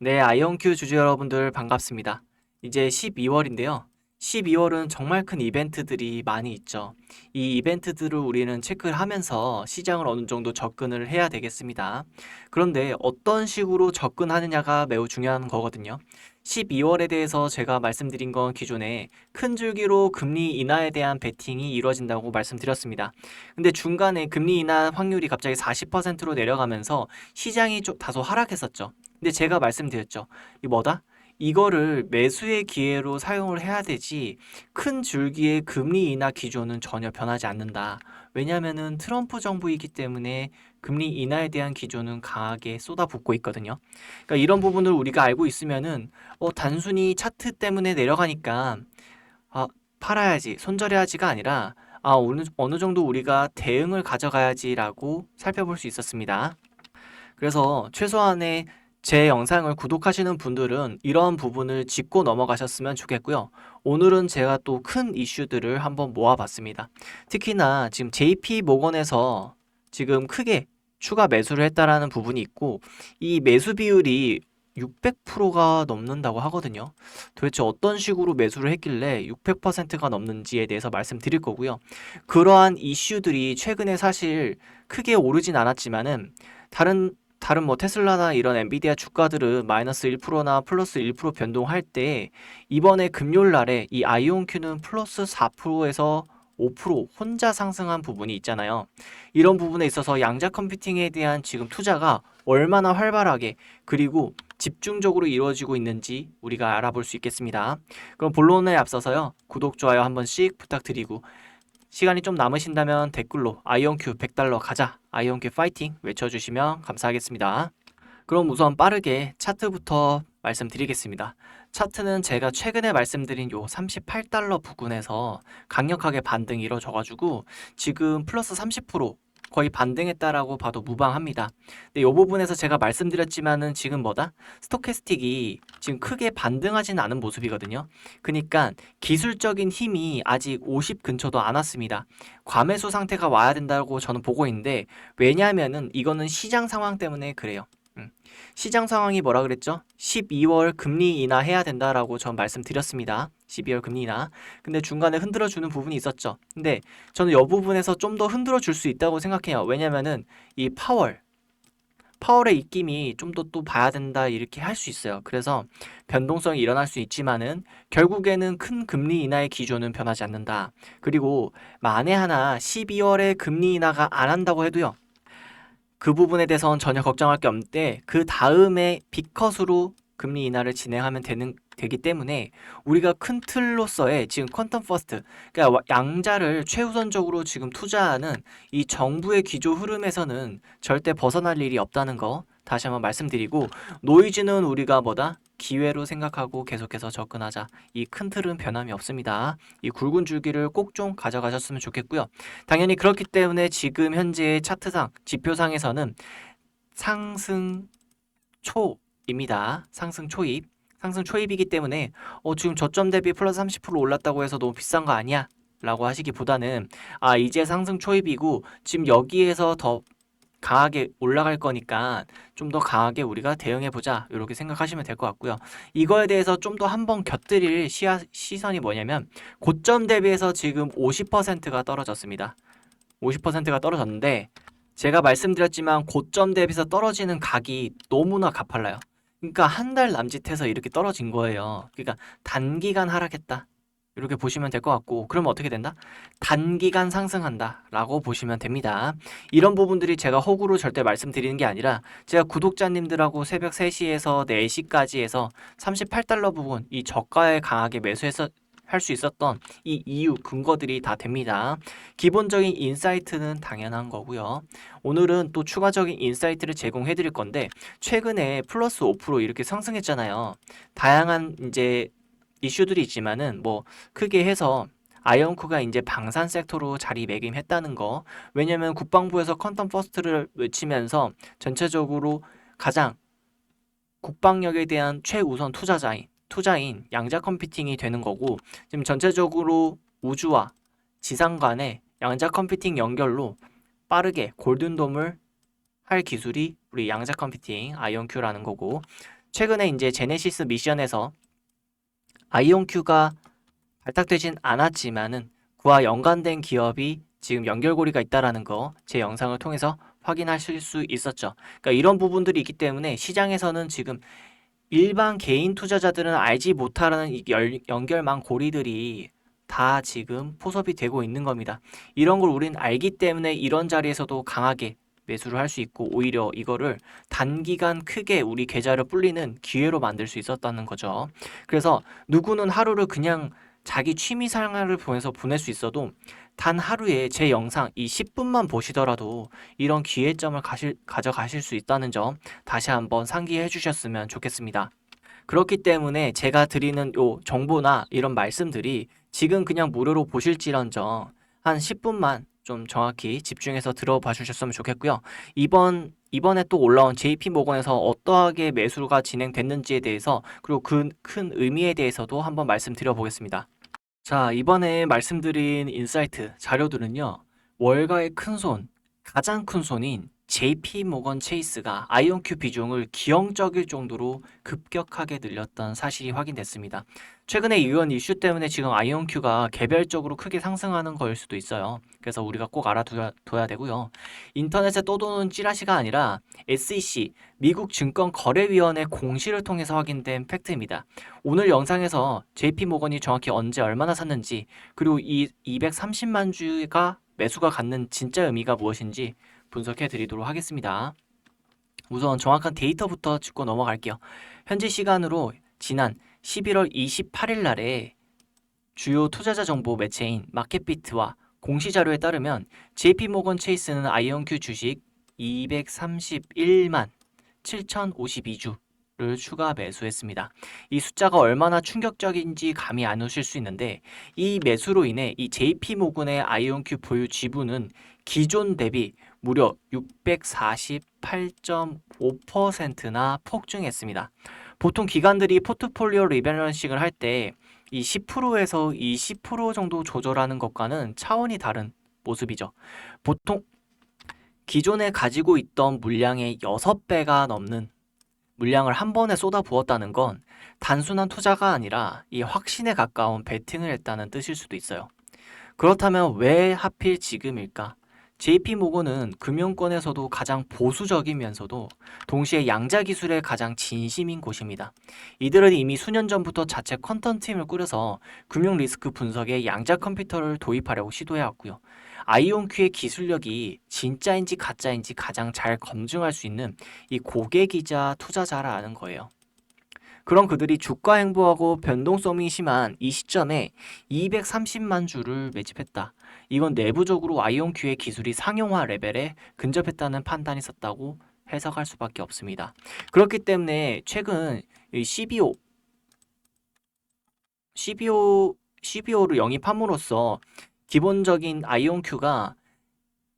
네, 아이온큐 주주 여러분들 반갑습니다. 이제 12월인데요. 12월은 정말 큰 이벤트들이 많이 있죠. 이 이벤트들을 우리는 체크를 하면서 시장을 어느 정도 접근을 해야 되겠습니다. 그런데 어떤 식으로 접근하느냐가 매우 중요한 거거든요. 12월에 대해서 제가 말씀드린 건 기존에 큰 줄기로 금리 인하에 대한 베팅이 이루어진다고 말씀드렸습니다. 근데 중간에 금리 인하 확률이 갑자기 40%로 내려가면서 시장이 좀 다소 하락했었죠. 근데 제가 말씀드렸죠. 이 뭐다? 이거를 매수의 기회로 사용을 해야 되지 큰 줄기의 금리 인하 기조는 전혀 변하지 않는다. 왜냐하면은 트럼프 정부이기 때문에 금리 인하에 대한 기조는 강하게 쏟아붓고 있거든요. 그러니까 이런 부분을 우리가 알고 있으면은 어 단순히 차트 때문에 내려가니까 아 팔아야지 손절해야지가 아니라 아 어느 어느 정도 우리가 대응을 가져가야지라고 살펴볼 수 있었습니다. 그래서 최소한의 제 영상을 구독하시는 분들은 이런 부분을 짚고 넘어가셨으면 좋겠고요. 오늘은 제가 또 큰 이슈들을 한번 모아봤습니다. 특히나 지금 JP 모건에서 지금 크게 추가 매수를 했다라는 부분이 있고 이 매수 비율이 600%가 넘는다고 하거든요. 도대체 어떤 식으로 매수를 했길래 600%가 넘는지에 대해서 말씀드릴 거고요. 그러한 이슈들이 최근에 사실 크게 오르진 않았지만은 다른 다른 뭐 테슬라나 이런 엔비디아 주가들은 마이너스 1%나 플러스 1% 변동할 때 이번에 금요일 날에 이 아이온큐는 플러스 4%에서 5% 혼자 상승한 부분이 있잖아요. 이런 부분에 있어서 양자 컴퓨팅에 대한 지금 투자가 얼마나 활발하게 그리고 집중적으로 이루어지고 있는지 우리가 알아볼 수 있겠습니다. 그럼 본론에 앞서서요. 구독, 좋아요 한 번씩 부탁드리고 시간이 좀 남으신다면 댓글로 아이온큐 100달러 가자 아이온큐 파이팅 외쳐주시면 감사하겠습니다. 그럼 우선 빠르게 차트부터 말씀드리겠습니다. 차트는 제가 최근에 말씀드린 요 38달러 부근에서 강력하게 반등이 이루어져가지고 지금 플러스 30% 거의 반등했다라고 봐도 무방합니다. 근데 이 부분에서 제가 말씀드렸지만은 지금 뭐다? 스토캐스틱이 지금 크게 반등하지는 않은 모습이거든요. 그러니까 기술적인 힘이 아직 50 근처도 안 왔습니다. 과매수 상태가 와야 된다고 저는 보고 있는데 왜냐하면은 이거는 시장 상황 때문에 그래요. 음. 시장 상황이 뭐라 그랬죠? 12월 금리 인하해야 된다라고 전 말씀드렸습니다. 12월 금리 인하. 근데 중간에 흔들어 주는 부분이 있었죠. 근데 저는 이 부분에서 좀 더 흔들어 줄 수 있다고 생각해요. 왜냐면은 이 파월 파월의 입김이 좀 더 또 봐야 된다 이렇게 할 수 있어요. 그래서 변동성이 일어날 수 있지만은 결국에는 큰 금리 인하의 기조는 변하지 않는다. 그리고 만에 하나 12월에 금리 인하가 안 한다고 해도요. 그 부분에 대해서는 전혀 걱정할 게 없는데 그 다음에 빅컷으로 금리 인하를 진행하면 되는 되기 때문에 우리가 큰 틀로서의 지금 퀀텀 퍼스트 그러니까 양자를 최우선적으로 지금 투자하는 이 정부의 기조 흐름에서는 절대 벗어날 일이 없다는 거 다시 한번 말씀드리고 노이즈는 우리가 뭐다? 기회로 생각하고 계속해서 접근하자. 이 큰 틀은 변함이 없습니다. 이 굵은 줄기를 꼭 좀 가져가셨으면 좋겠고요. 당연히 그렇기 때문에 지금 현재 차트상 지표상에서는 상승 초 입니다 상승 초입 상승 초입이기 때문에 어 지금 저점 대비 플러스 30% 올랐다고 해서 너무 비싼 거 아니야? 라고 하시기보다는 아 이제 상승 초입이고 지금 여기에서 더 강하게 올라갈 거니까 좀 더 강하게 우리가 대응해 보자 이렇게 생각하시면 될 것 같고요. 이거에 대해서 좀 더 한번 곁들일 시야, 시선이 뭐냐면 고점 대비해서 지금 50%가 떨어졌습니다. 50%가 떨어졌는데 제가 말씀드렸지만 고점 대비해서 떨어지는 각이 너무나 가팔라요. 그러니까 한 달 남짓해서 이렇게 떨어진 거예요. 그러니까 단기간 하락했다. 이렇게 보시면 될 것 같고 그러면 어떻게 된다? 단기간 상승한다 라고 보시면 됩니다. 이런 부분들이 제가 호구로 절대 말씀드리는 게 아니라 제가 구독자님들하고 새벽 3시에서 4시까지 해서 38달러 부분 이 저가에 강하게 매수해서 할 수 있었던 이 이유 근거들이 다 됩니다. 기본적인 인사이트는 당연한 거고요. 오늘은 또 추가적인 인사이트를 제공해 드릴 건데 최근에 플러스 5% 이렇게 상승했잖아요. 다양한 이제 이슈들이 있지만은 뭐 크게 해서 아이언크가 이제 방산 섹터로 자리매김했다는 거. 왜냐면 국방부에서 컨텀 퍼스트를 외치면서 전체적으로 가장 국방력에 대한 최우선 투자자인 투자인 양자 컴퓨팅이 되는 거고 지금 전체적으로 우주와 지상 간의 양자 컴퓨팅 연결로 빠르게 골든돔을 할 기술이 우리 양자 컴퓨팅 아이언큐라는 거고 최근에 이제 제네시스 미션에서 아이온큐가 발탁되진 않았지만은 그와 연관된 기업이 지금 연결고리가 있다라는 거 제 영상을 통해서 확인하실 수 있었죠. 그러니까 이런 부분들이 있기 때문에 시장에서는 지금 일반 개인 투자자들은 알지 열- 연결망 고리들이 다 지금 포섭이 되고 있는 겁니다. 이런 걸 우린 알기 때문에 이런 자리에서도 강하게 매수를 할 수 있고 오히려 이거를 단기간 크게 우리 계좌를 불리는 기회로 만들 수 있었다는 거죠. 그래서 누구는 하루를 그냥 자기 취미 생활을 보내서 보낼 수 있어도 단 하루에 제 영상 이 10분만 보시더라도 이런 기회점을 가실, 가져가실 수 있다는 점 다시 한번 상기해 주셨으면 좋겠습니다. 그렇기 때문에 제가 드리는 요 정보나 이런 말씀들이 지금 그냥 무료로 보실지언정 한 10분만 좀 정확히 집중해서 들어봐 주셨으면 좋겠고요. 이번 이번에 또 올라온 JP 모건에서 어떠하게 매수가 진행됐는지에 대해서 그리고 그 큰 의미에 대해서도 한번 말씀드려 보겠습니다. 자, 이번에 말씀드린 인사이트 자료들은요. 월가의 큰 손, 가장 큰 손인 JP 모건 체이스가 아이온큐 비중을 기형적일 정도로 급격하게 늘렸던 사실이 확인됐습니다. 최근에 이런 이슈 때문에 지금 아이온큐가 개별적으로 크게 상승하는 거일 수도 있어요. 그래서 우리가 꼭 알아둬야 둬야 되고요. 인터넷에 떠도는 찌라시가 아니라 SEC, 미국 증권거래위원회 공시를 통해서 확인된 팩트입니다. 오늘 영상에서 JP 모건이 정확히 언제 얼마나 샀는지 그리고 이 230만 주가 매수가 갖는 진짜 의미가 무엇인지 분석해 드리도록 하겠습니다. 우선 정확한 데이터부터 짚고 넘어갈게요. 현재 시간으로 지난 11월 28일 날에 주요 투자자 정보 매체인 마켓비트와 공시 자료에 따르면 JP 모건 체이스는 아이온큐 주식 231만 7,052주 를 추가 매수했습니다. 이 숫자가 얼마나 충격적인지 감이 안 오실 수 있는데 이 매수로 인해 이 JP 모건의 아이온큐 보유 지분은 기존 대비 무려 648.5%나 폭증했습니다. 보통 기관들이 포트폴리오 리밸런싱을 할 때 이 10%에서 20% 정도 조절하는 것과는 차원이 다른 모습이죠. 보통 기존에 가지고 있던 물량의 6배가 넘는 물량을 한 번에 쏟아 부었다는 건 단순한 투자가 아니라 이 확신에 가까운 베팅을 했다는 뜻일 수도 있어요. 그렇다면 왜 하필 지금일까? JP 모건은 금융권에서도 가장 보수적이면서도 동시에 양자 기술에 가장 진심인 곳입니다. 이들은 이미 수년 전부터 자체 컨턴 팀을 꾸려서 금융 리스크 분석에 양자 컴퓨터를 도입하려고 시도해왔고요. 아이온큐의 기술력이 진짜인지 가짜인지 가장 잘 검증할 수 있는 이 고객이자 투자자라는 거예요. 그런 그들이 주가 행보하고 변동성이 심한 이 시점에 230만 주를 매집했다. 이건 내부적으로 아이온큐의 기술이 상용화 레벨에 근접했다는 판단이 있었다고 해석할 수밖에 없습니다. 그렇기 때문에 최근 이 CBO CBO CBO를 영입함으로써 기본적인 아이온큐가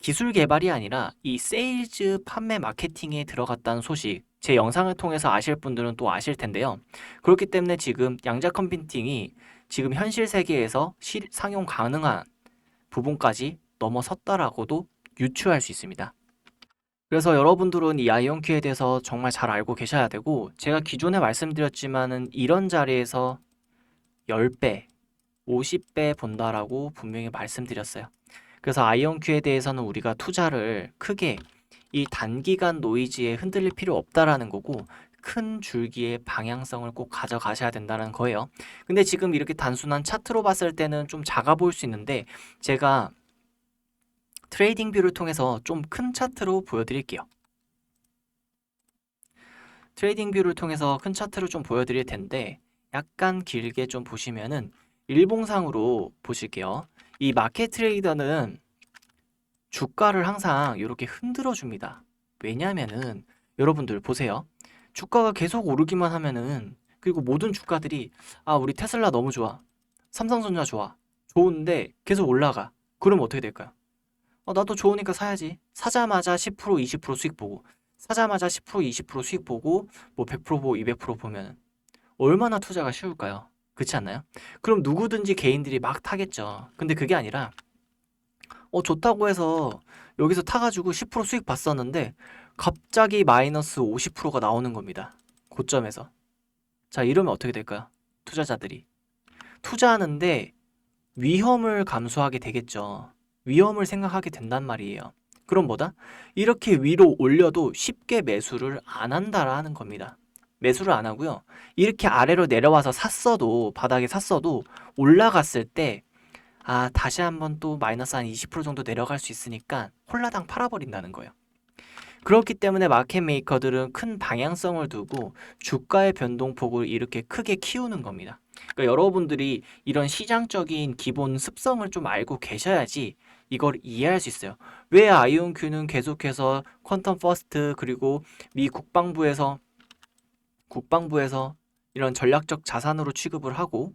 기술 개발이 아니라 이 세일즈 판매 마케팅에 들어갔다는 소식 제 영상을 통해서 아실 분들은 또 아실 텐데요. 그렇기 때문에 지금 양자 컴퓨팅이 지금 현실 세계에서 실, 상용 가능한 부분까지 넘어섰다라고도 유추할 수 있습니다. 그래서 여러분들은 이 아이온큐에 대해서 정말 잘 알고 계셔야 되고 제가 기존에 말씀드렸지만은 이런 자리에서 10배, 50배 본다라고 분명히 말씀드렸어요. 그래서 아이온큐에 대해서는 우리가 투자를 크게 이 단기간 노이즈에 흔들릴 필요 없다라는 거고 큰 줄기의 방향성을 꼭 가져가셔야 된다는 거예요. 근데 지금 이렇게 단순한 차트로 봤을 때는 좀 작아 보일 수 있는데 제가 트레이딩 뷰를 통해서 좀 큰 차트로 보여드릴게요. 트레이딩 뷰를 통해서 큰 차트를 좀 보여드릴 텐데 약간 길게 좀 보시면은 일봉상으로 보실게요. 이 마켓 트레이더는 주가를 항상 이렇게 흔들어 줍니다. 왜냐면은 여러분들 보세요. 주가가 계속 오르기만 하면은 그리고 모든 주가들이 아 우리 테슬라 너무 좋아 삼성전자 좋아 좋은데 계속 올라가 그럼 어떻게 될까요? 어, 나도 좋으니까 사야지 사자마자 10% 20% 수익 보고 사자마자 10% 20% 수익 보고 뭐 100% 보고 200% 보면 얼마나 투자가 쉬울까요? 그렇지 않나요? 그럼 누구든지 개인들이 막 타겠죠. 근데 그게 아니라 어 좋다고 해서 여기서 타가지고 10% 수익 봤었는데 갑자기 마이너스 50%가 나오는 겁니다. 고점에서. 자, 이러면 어떻게 될까요? 투자자들이. 투자하는데 위험을 감수하게 되겠죠. 위험을 생각하게 된단 말이에요. 그럼 뭐다? 이렇게 위로 올려도 쉽게 매수를 안 한다라는 겁니다. 매수를 안 하고요. 이렇게 아래로 내려와서 샀어도 바닥에 샀어도 올라갔을 때 아, 다시 한번 또 마이너스 한 20% 정도 내려갈 수 있으니까 홀라당 팔아버린다는 거예요. 그렇기 때문에 마켓 메이커들은 큰 방향성을 두고 주가의 변동폭을 이렇게 크게 키우는 겁니다. 그러니까 여러분들이 이런 시장적인 기본 습성을 좀 알고 계셔야지 이걸 이해할 수 있어요. 왜 아이온큐는 계속해서 퀀텀 퍼스트 그리고 미 국방부에서 국방부에서 이런 전략적 자산으로 취급을 하고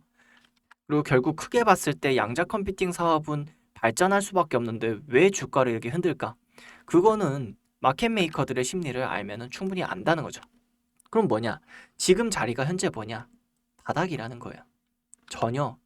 그리고 결국 크게 봤을 때 양자 컴퓨팅 사업은 발전할 수밖에 없는데 왜 주가를 이렇게 흔들까? 그거는 마켓 메이커들의 심리를 알면은 충분히 안다는 거죠. 그럼 뭐냐? 지금 자리가 현재 뭐냐? 바닥이라는 거예요. 전혀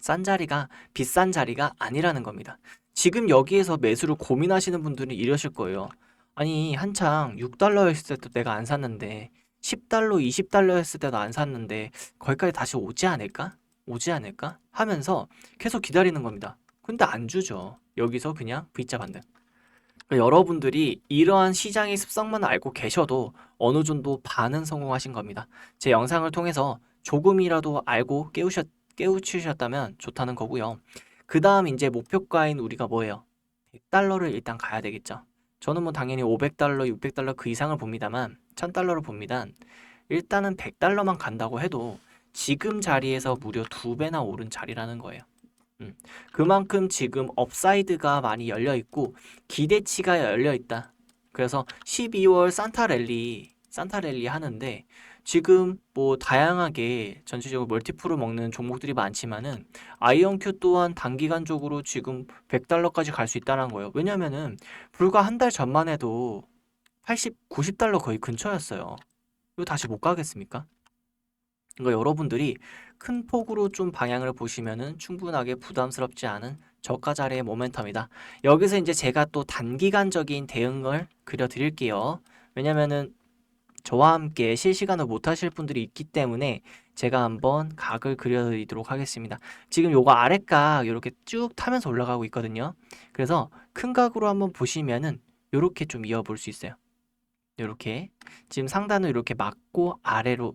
싼 자리가 비싼 자리가 아니라는 겁니다. 지금 여기에서 매수를 고민하시는 분들은 이러실 거예요. 아니, 한창 6달러였을 때도 내가 안 샀는데 10달러, 20달러였을 때도 안 샀는데 거기까지 다시 오지 않을까? 오지 않을까? 하면서 계속 기다리는 겁니다. 근데 안 주죠. 여기서 그냥 V자 반등. 그러니까 여러분들이 이러한 시장의 습성만 알고 계셔도 어느 정도 반은 성공하신 겁니다. 제 영상을 통해서 조금이라도 알고 깨우셨, 깨우치셨다면 좋다는 거고요. 그 다음 이제 목표가인 우리가 뭐예요? 100달러를 일단 가야 되겠죠. 저는 뭐 당연히 500달러, 600달러 그 이상을 봅니다만 1000달러를 봅니다. 일단은 100달러만 간다고 해도 지금 자리에서 무려 두 배나 오른 자리라는 거예요. 음, 그만큼 지금 업사이드가 많이 열려 있고 기대치가 열려 있다. 그래서 12월 산타 랠리, 산타 랠리 하는데 지금 뭐 다양하게 전체적으로 멀티플을 먹는 종목들이 많지만은 아이언큐 또한 단기간적으로 지금 100달러까지 갈 수 있다는 거예요. 왜냐면은 불과 한 달 전만 해도 80, 90달러 거의 근처였어요. 이거 다시 못 가겠습니까? 그러니까 여러분들이 큰 폭으로 좀 방향을 보시면은 충분하게 부담스럽지 않은 저가 자리의 모멘텀이다. 여기서 이제 제가 또 단기간적인 대응을 그려드릴게요. 왜냐면은 저와 함께 실시간으로 못 하실 분들이 있기 때문에 제가 한번 각을 그려드리도록 하겠습니다. 지금 요거 아랫각 이렇게 쭉 타면서 올라가고 있거든요. 그래서 큰 각으로 한번 보시면은 요렇게 좀 이어볼 수 있어요. 요렇게 지금 상단을 이렇게 막고 아래로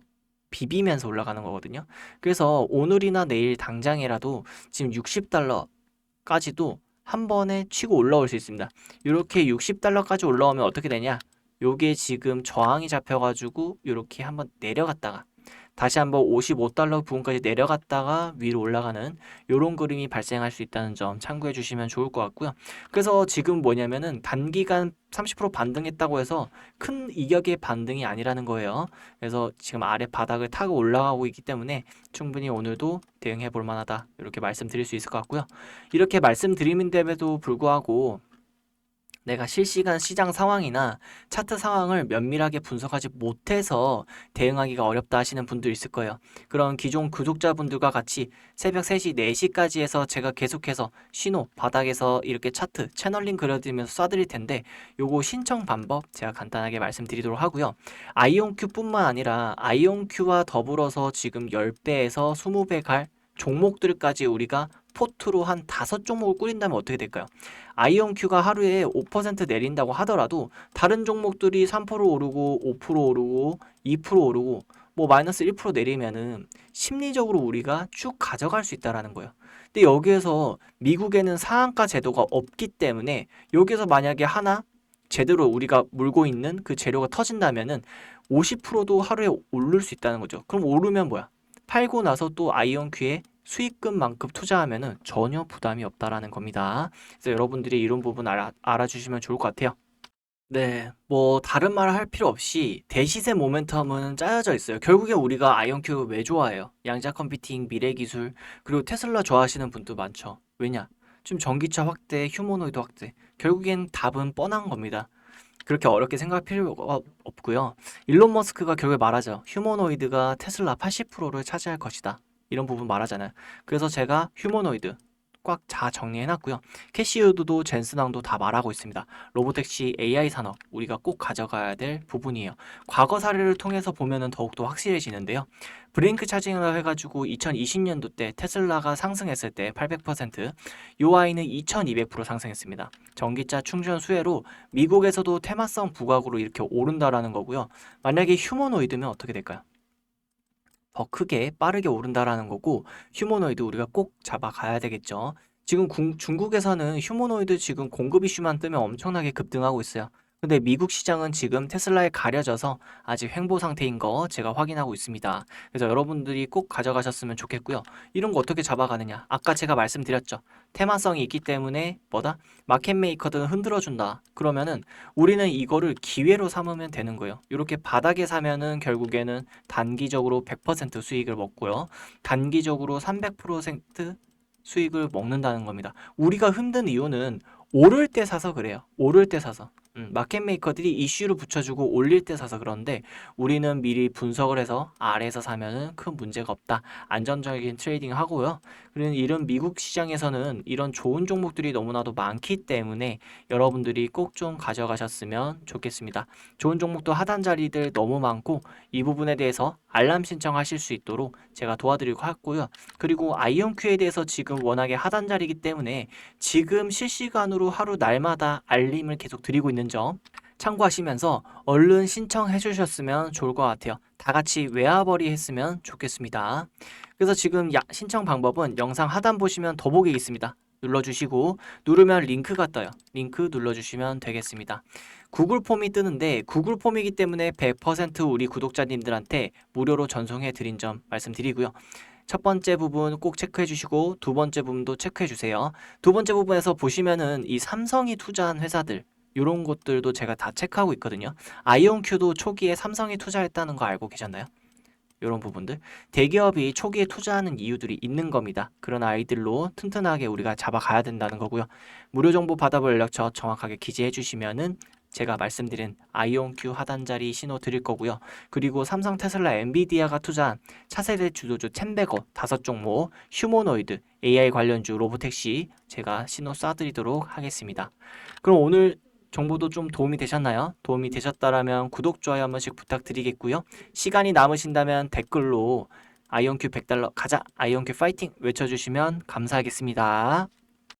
비비면서 올라가는 거거든요. 그래서 오늘이나 내일 당장이라도 지금 60달러까지도 한 번에 치고 올라올 수 있습니다. 이렇게 60달러까지 올라오면 어떻게 되냐? 요게 지금 저항이 잡혀가지고 이렇게 한번 내려갔다가 다시 한번 55달러 부분까지 내려갔다가 위로 올라가는 이런 그림이 발생할 수 있다는 점 참고해 주시면 좋을 것 같고요. 그래서 지금 뭐냐면은 단기간 30% 반등했다고 해서 큰 이격의 반등이 아니라는 거예요. 그래서 지금 아래 바닥을 타고 올라가고 있기 때문에 충분히 오늘도 대응해 볼 만하다. 이렇게 말씀드릴 수 있을 것 같고요. 이렇게 말씀드림인데도 불구하고 내가 실시간 시장 상황이나 차트 상황을 면밀하게 분석하지 못해서 대응하기가 어렵다 하시는 분들 있을 거예요. 그런 기존 구독자분들과 같이 새벽 3시, 4시까지 해서 제가 계속해서 신호, 바닥에서 이렇게 차트, 채널링 그려드리면서 쏴드릴 텐데 요거 신청 방법 제가 간단하게 말씀드리도록 하고요. 아이온큐뿐만 아니라 아이온큐와 더불어서 지금 10배에서 20배 갈 종목들까지 우리가 포트로 한 다섯 종목을 꾸린다면 어떻게 될까요? 아이온큐가 하루에 5% 내린다고 하더라도 다른 종목들이 3% 오르고 5% 오르고 2% 오르고 뭐 마이너스 1% 내리면은 심리적으로 우리가 쭉 가져갈 수 있다라는 거예요. 근데 여기에서 미국에는 상한가 제도가 없기 때문에 여기서 만약에 하나 제대로 우리가 물고 있는 그 재료가 터진다면은 50%도 하루에 오를 수 있다는 거죠. 그럼 오르면 뭐야? 팔고 나서 또 아이온큐에 수익금만큼 투자하면은 전혀 부담이 없다라는 겁니다. 그래서 여러분들이 이런 부분 알아, 알아주시면 좋을 것 같아요. 네, 뭐 다른 말할 필요 없이 대시세 모멘텀은 짜여져 있어요. 결국에 우리가 아이온큐 왜 좋아해요? 양자 컴퓨팅, 미래 기술, 그리고 테슬라 좋아하시는 분도 많죠. 왜냐? 지금 전기차 확대, 휴머노이드 확대. 결국엔 답은 뻔한 겁니다. 그렇게 어렵게 생각할 필요가 없고요. 일론 머스크가 결국에 말하죠. 휴머노이드가 테슬라 80%를 차지할 것이다. 이런 부분 말하잖아요. 그래서 제가 휴머노이드 꽉 다 정리해놨고요. 캐시우드도 젠스낭도 다 말하고 있습니다. 로보택시 AI 산업 우리가 꼭 가져가야 될 부분이에요. 과거 사례를 통해서 보면은 더욱더 확실해지는데요. 브레이크 차징을 해가지고 2020년도 때 테슬라가 상승했을 때 800%, 요아이는 2200% 상승했습니다. 전기차 충전 수혜로 미국에서도 테마성 부각으로 이렇게 오른다라는 거고요. 만약에 휴머노이드면 어떻게 될까요? 더 크게 빠르게 오른다라는 거고 휴머노이드 우리가 꼭 잡아가야 되겠죠. 지금 궁- 중국에서는 휴머노이드 지금 공급 이슈만 뜨면 엄청나게 급등하고 있어요. 근데 미국 시장은 지금 테슬라에 가려져서 아직 횡보 상태인 거 제가 확인하고 있습니다. 그래서 여러분들이 꼭 가져가셨으면 좋겠고요. 이런 거 어떻게 잡아가느냐? 아까 제가 말씀드렸죠. 테마성이 있기 때문에 뭐다? 마켓 메이커들은 흔들어준다. 그러면은 우리는 이거를 기회로 삼으면 되는 거예요. 이렇게 바닥에 사면은 결국에는 단기적으로 100% 수익을 먹고요. 단기적으로 300% 수익을 먹는다는 겁니다. 우리가 힘든 이유는 오를 때 사서 그래요. 오를 때 사서. 음, 마켓 메이커들이 이슈를 붙여주고 올릴 때 사서 그런데 우리는 미리 분석을 해서 아래에서 사면은 큰 문제가 없다. 안전적인 트레이딩 하고요. 그리고 이런 미국 시장에서는 이런 좋은 종목들이 너무나도 많기 때문에 여러분들이 꼭 좀 가져가셨으면 좋겠습니다. 좋은 종목도 하단 자리들 너무 많고 이 부분에 대해서 알람 신청하실 수 있도록 제가 도와드리고 했고요. 그리고 아이온큐에 대해서 지금 워낙에 하단 자리이기 때문에 지금 실시간으로 하루 날마다 알림을 계속 드리고 있는 점 참고하시면서 얼른 신청해 주셨으면 좋을 것 같아요. 다 같이 외화벌이 했으면 좋겠습니다. 그래서 지금 야- 신청 방법은 영상 하단 보시면 더보기 있습니다. 눌러주시고 누르면 링크가 떠요. 링크 눌러주시면 되겠습니다. 구글 폼이 뜨는데 구글 폼이기 때문에 100% 우리 구독자님들한테 무료로 전송해 드린 점 말씀드리고요. 첫 번째 부분 꼭 체크해 주시고 두 번째 부분도 체크해 주세요. 두 번째 부분에서 보시면은 이 삼성이 투자한 회사들 이런 것들도 제가 다 체크하고 있거든요. 아이온큐도 초기에 삼성이 투자했다는 거 알고 계셨나요? 이런 부분들 대기업이 초기에 투자하는 이유들이 있는 겁니다. 그런 아이들로 튼튼하게 우리가 잡아가야 된다는 거고요. 무료 정보 받아볼 연락처 정확하게 기재해 주시면은 제가 말씀드린 아이온큐 하단 자리 신호 드릴 거고요. 그리고 삼성, 테슬라, 엔비디아가 투자한 차세대 주도주 챔베거 다섯 종목, 휴머노이드, AI 관련주, 로보택시 제가 신호 쏴드리도록 하겠습니다. 그럼 오늘 정보도 좀 도움이 되셨나요? 도움이 되셨다라면 구독, 좋아요 한 번씩 부탁드리겠고요. 시간이 남으신다면 댓글로 아이온큐 100달러 가자, 아이온큐 파이팅 외쳐주시면 감사하겠습니다.